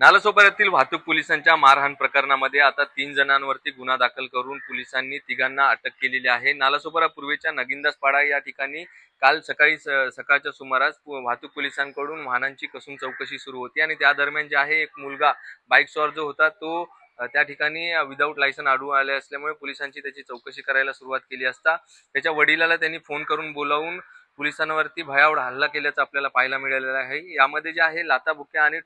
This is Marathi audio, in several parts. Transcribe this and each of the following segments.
नालासोपाऱ्यातील वाहतूक पोलिसांच्या मारहाण प्रकरणामध्ये आता तीन जणांवरती गुन्हा दाखल करून पोलिसांनी तिघांना अटक केलेली आहे. नालासोपारा पूर्वेच्या नगिंदासपाडा या ठिकाणी काल सकाळी सकाळच्या सुमारास वाहतूक पोलिसांकडून वाहनांची कसून चौकशी सुरू होती आणि त्या दरम्यान जे आहे एक मुलगा बाईक स्वार जो होता तो त्या ठिकाणी विदाऊट लायसन आढळून आले असल्यामुळे पोलिसांची त्याची चौकशी करायला सुरुवात केली असता त्याच्या वडिलाला त्यांनी फोन करून बोलावून पोलिसांवरती भयावह हल्ला केल्याचं आपल्याला पाहायला मिळालेलं आहे. यामध्ये जे आहे लाताबुक्या आणि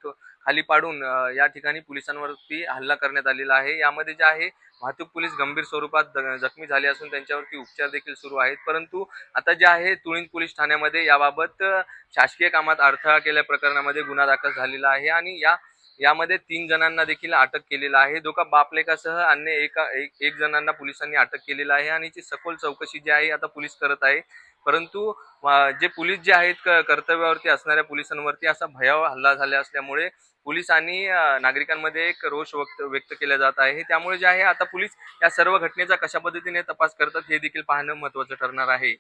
खाली पाडून या ठिकाणी पोलिसांवरती हल्ला करण्यात आलेला आहे. यामध्ये जे आहे वाहतूक पोलीस गंभीर स्वरूपात जखमी झाले असून त्यांच्यावरती उपचार देखील सुरू आहेत. परंतु आता जे आहे तुळींज पोलीस ठाण्यामध्ये याबाबत शासकीय कामात अडथळा केल्या प्रकरणामध्ये गुन्हा दाखल झालेला आहे आणि या यामध्ये तीन जणांना देखील अटक केलेला आहे. धोका बापलेकासह अन्य एका एक, एक जणांना पोलिसांनी अटक केलेला आहे आणि ती सखोल चौकशी जी आहे आता पोलीस करत आहे. परंतु जे पोलीस जे आहेत कर्तव्यावरती असणाऱ्या पोलिसांवरती असा भयावह हल्ला झाला असल्यामुळे पोलीस आणि नागरिकांमध्ये एक रोष व्यक्त व्यक्त केला जात आहे. त्यामुळे जे आहे आता पोलीस या सर्व घटनेचा कशा पद्धतीने तपास करतात हे देखील पाहणं महत्वाचं ठरणार आहे.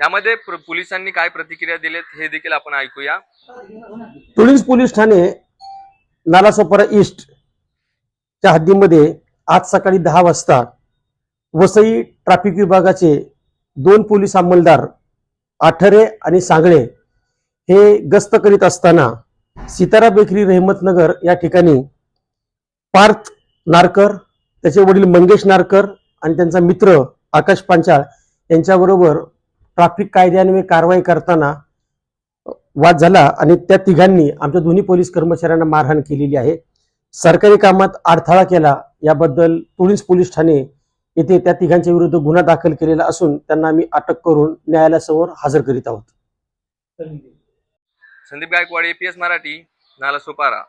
यामध्ये पोलिसांनी काय प्रतिक्रिया दिलेत हे देखील आपण ऐकूया. Police police Thane Nalasopara east च्या हद्दीमध्ये आज सकाळी दहा वाजता वसई ट्रॅफिक विभागाचे दोन पोलीस अंमलदार आठरे आणि सांगळे हे गस्त करीत असताना सितारा बेकरी रहमतनगर या ठिकाणी पार्थ नारकर त्याचे वडील मंगेश नारकर आणि त्यांचा मित्र आकाश पांचाळ यांच्याबरोबर ट्रॅफिक कायद्यान्वये कारवाई करताना वाद झाला आणि त्या तिघांनी आमच्या दोन्ही पोलीस कर्मचाऱ्यांना मारहाण केलेली आहे. सरकारी कामात अडथळा केला. याबद्दल तुळींज पोलीस ठाणे येथे त्या तिघांच्या विरुद्ध गुन्हा दाखल केलेला असून त्यांना आम्ही अटक करून न्यायालयासमोर हजर करीत आहोत. संदीप गायकवाड एपीएस मराठी नालासोपारा